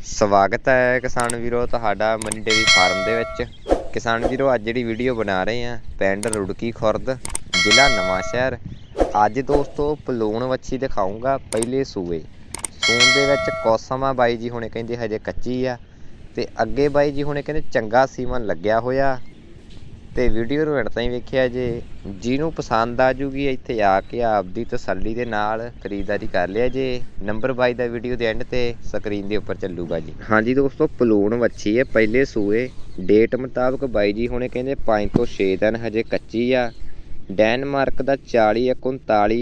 ਸਵਾਗਤ ਹੈ ਕਿਸਾਨ ਵੀਰੋ, ਤੁਹਾਡਾ ਮਨੀ ਡੇਰੀ ਫਾਰਮ ਦੇ ਵਿੱਚ। ਕਿਸਾਨ ਵੀਰੋ, ਅੱਜ ਜਿਹੜੀ ਵੀਡੀਓ ਬਣਾ ਰਹੇ ਆ ਪਿੰਡ ਰੁੜਕੀ ਖੁਰਦ, ਜ਼ਿਲ੍ਹਾ ਨਵਾਂ ਸ਼ਹਿਰ। ਅੱਜ ਦੋਸਤੋ, ਪਲੂਣ ਵੱਛੀ ਦਿਖਾਉਂਗਾ ਪਹਿਲੇ ਸੂਏ। ਸੂਣ ਦੇ ਵਿੱਚ ਕੋਸਮਾ ਬਾਈ ਜੀ ਹੁਣੇ ਕਹਿੰਦੇ ਹਜੇ ਕੱਚੀ ਆ, ਤੇ ਅੱਗੇ ਬਾਈ ਜੀ ਹੁਣੇ ਕਹਿੰਦੇ ਚੰਗਾ ਸੀਮਨ ਲੱਗਿਆ ਹੋਇਆ। ਤੇ ਵੀਡੀਓ ਨੂੰ ਐਡ ਤਾਈਂ ਵੇਖਿਆ ਜੇ, ਜਿਹਨੂੰ ਪਸੰਦ ਆ ਜੂਗੀ ਇੱਥੇ ਆ ਕੇ ਆਪਦੀ ਤਸੱਲੀ ਦੇ ਨਾਲ ਖਰੀਦਦਾਰੀ ਕਰ ਲਿਆ ਜੇ, ਨੰਬਰ ਬਾਈ ਦਾ ਵੀਡੀਓ ਦੇ ਐਂਡ ਤੇ ਸਕਰੀਨ ਦੇ ਉੱਪਰ ਚੱਲੂਗਾ ਜੀ। ਹਾਂਜੀ ਦੋਸਤੋ, ਪਲੂਣ ਵੱਛੀ ਹੈ, ਪਹਿਲੇ ਸੂਏ। ਡੇਟ ਮੁਤਾਬਕ ਬਾਈ ਜੀ ਹੁਣੇ ਕਹਿੰਦੇ 5 ਤੋਂ 6 ਦਿਨ ਹਜੇ ਕੱਚੀ ਆ। ਡੈਨਮਾਰਕ ਦਾ 40 39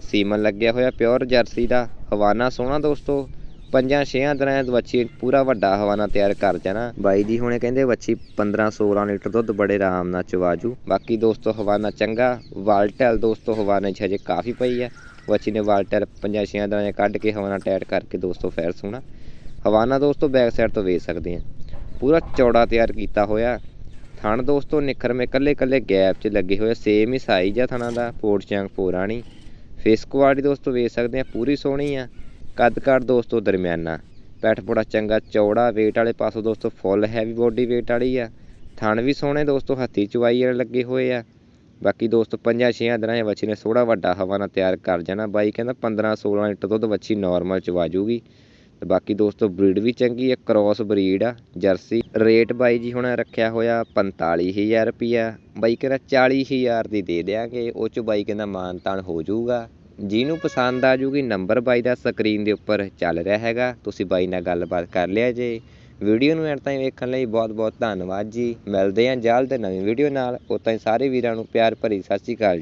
ਸੀਮਨ ਲੱਗਿਆ ਹੋਇਆ, ਪਿਓਰ ਜਰਸੀ ਦਾ। ਹਵਾਨਾ ਸੋਹਣਾ ਦੋਸਤੋ। ਪੰਜਾਂ ਛੇਆਂ ਦਿਨਾਂ ਦੀ ਵੱਛੀ ਪੂਰਾ ਵੱਡਾ ਹਵਾਨਾ ਤਿਆਰ ਕਰ ਜਾਣਾ। ਬਾਈ ਜੀ ਹੁਣੇ ਕਹਿੰਦੇ ਵੱਛੀ 15 16 ਲੀਟਰ ਦੁੱਧ ਬੜੇ ਆਰਾਮ ਨਾਲ ਚਵਾਜੂ। ਬਾਕੀ ਦੋਸਤੋ ਹਵਾਨਾ ਚੰਗਾ, ਵਾਲਟੈਲ ਦੋਸਤੋ ਹਵਾਨੇ 'ਚ ਹਜੇ ਕਾਫੀ ਪਈ ਆ। ਵੱਛੀ ਨੇ ਵਾਲਟੈਲ ਪੰਜਾਂ ਛੇਆਂ ਦਿਨਾਂ 'ਚ ਕੱਢ ਕੇ ਹਵਾਨਾ ਟੈਟ ਕਰਕੇ ਦੋਸਤੋ ਫੈਰ ਸੋਹਣਾ ਹਵਾਨਾ ਦੋਸਤੋ ਬੈਕ ਸਾਈਡ ਤੋਂ ਵੇਚ ਸਕਦੇ ਆ। ਪੂਰਾ ਚੌੜਾ ਤਿਆਰ ਕੀਤਾ ਹੋਇਆ। ਥਣ ਦੋਸਤੋ ਨਿਖਰਮੇ ਕੱਲੇ ਕੱਲੇ ਗੈਪ 'ਚ ਲੱਗੇ ਹੋਏ ਸੇਮ ਹੀ ਸਾਈਜ਼ ਆ ਥਣਾ ਦਾ ਪੋਰਟ ਚੰਗ ਪੋਰਾਣੀ। ਫੇਸ ਕੁਆਲਿਟੀ ਦੋਸਤੋ ਵੇਚ ਸਕਦੇ ਆ, ਪੂਰੀ ਸੋਹਣੀ ਆ। ਕੱਦ ਕਾਠ ਦੋਸਤੋ ਦਰਮਿਆਨਾ। ਪੈਠ ਪੋੜਾ ਚੰਗਾ ਚੌੜਾ, weight ਵਾਲੇ ਪਾਸੋਂ ਦੋਸਤੋ ਫੁੱਲ ਹੈਵੀ ਬੋਡੀ weight ਵਾਲੀ ਆ। ਥਣ ਵੀ ਸੋਹਣੇ ਦੋਸਤੋ, ਹੱਥੀ ਚੁਵਾਈ ਵਾਲੇ ਲੱਗੇ ਹੋਏ ਆ। ਬਾਕੀ ਦੋਸਤੋ ਪੰਜਾਂ ਛੇਆਂ ਦਿਨਾਂ ਇਹ ਵੱਛੀ ਨੇ ਥੋੜਾ ਵੱਡਾ ਹਵਾ ਨਾਲ ਤਿਆਰ ਕਰ ਜਾਣਾ। ਬਾਈ ਕਹਿੰਦਾ 15 16 ਲੀਟਰ ਦੁੱਧ ਵੱਛੀ ਨਾਰਮਲ ਚਵਾ ਜੂਗੀ। ਤੇ ਬਾਕੀ ਦੋਸਤੋ ਬਰੀਡ ਵੀ ਚੰਗੀ ਹੈ ਕ੍ਰਾਸ ਬਰੀਡ ਆ, ਜਰਸੀ। ਰੇਟ ਬਾਈ ਜੀ ਹੁਣ ਰੱਖਿਆ ਹੋਇਆ 45000 ਰੁਪਿਆ ਬਾਈ ਕਹਿੰਦਾ 40000 ਦੀ ਦੇ ਦਿਆਂਗੇ, ਉਹ ਚ ਬਾਈ ਕਹਿੰਦਾ ਮਾਨ ਤਾਨ ਹੋ ਜਾਊਗਾ ਜਿਹਨੂੰ ਪਸੰਦ ਆ ਜੂਗੀ ਨੰਬਰ ਬਾਈ ਦਾ ਸਕਰੀਨ ਦੇ ਉੱਪਰ ਚੱਲ ਰਿਹਾ ਹੈਗਾ। ਤੁਸੀਂ ਬਾਈ ਨਾਲ ਗੱਲਬਾਤ ਕਰ ਲਿਆ ਜੇ। ਵੀਡੀਓ ਨੂੰ ਐਂਡ ਤਾਈਂ ਵੇਖਣ ਲਈ ਬਹੁਤ ਬਹੁਤ ਧੰਨਵਾਦ ਜੀ। ਮਿਲਦੇ ਹਾਂ ਜਲਦ ਨਵੀਂ ਵੀਡੀਓ ਨਾਲ। ਉਤਾਂ ਹੀ ਸਾਰੇ ਵੀਰਾਂ ਨੂੰ ਪਿਆਰ ਭਰੀ ਸਤਿ ਸ਼੍ਰੀ ਅਕਾਲ ਜੀ।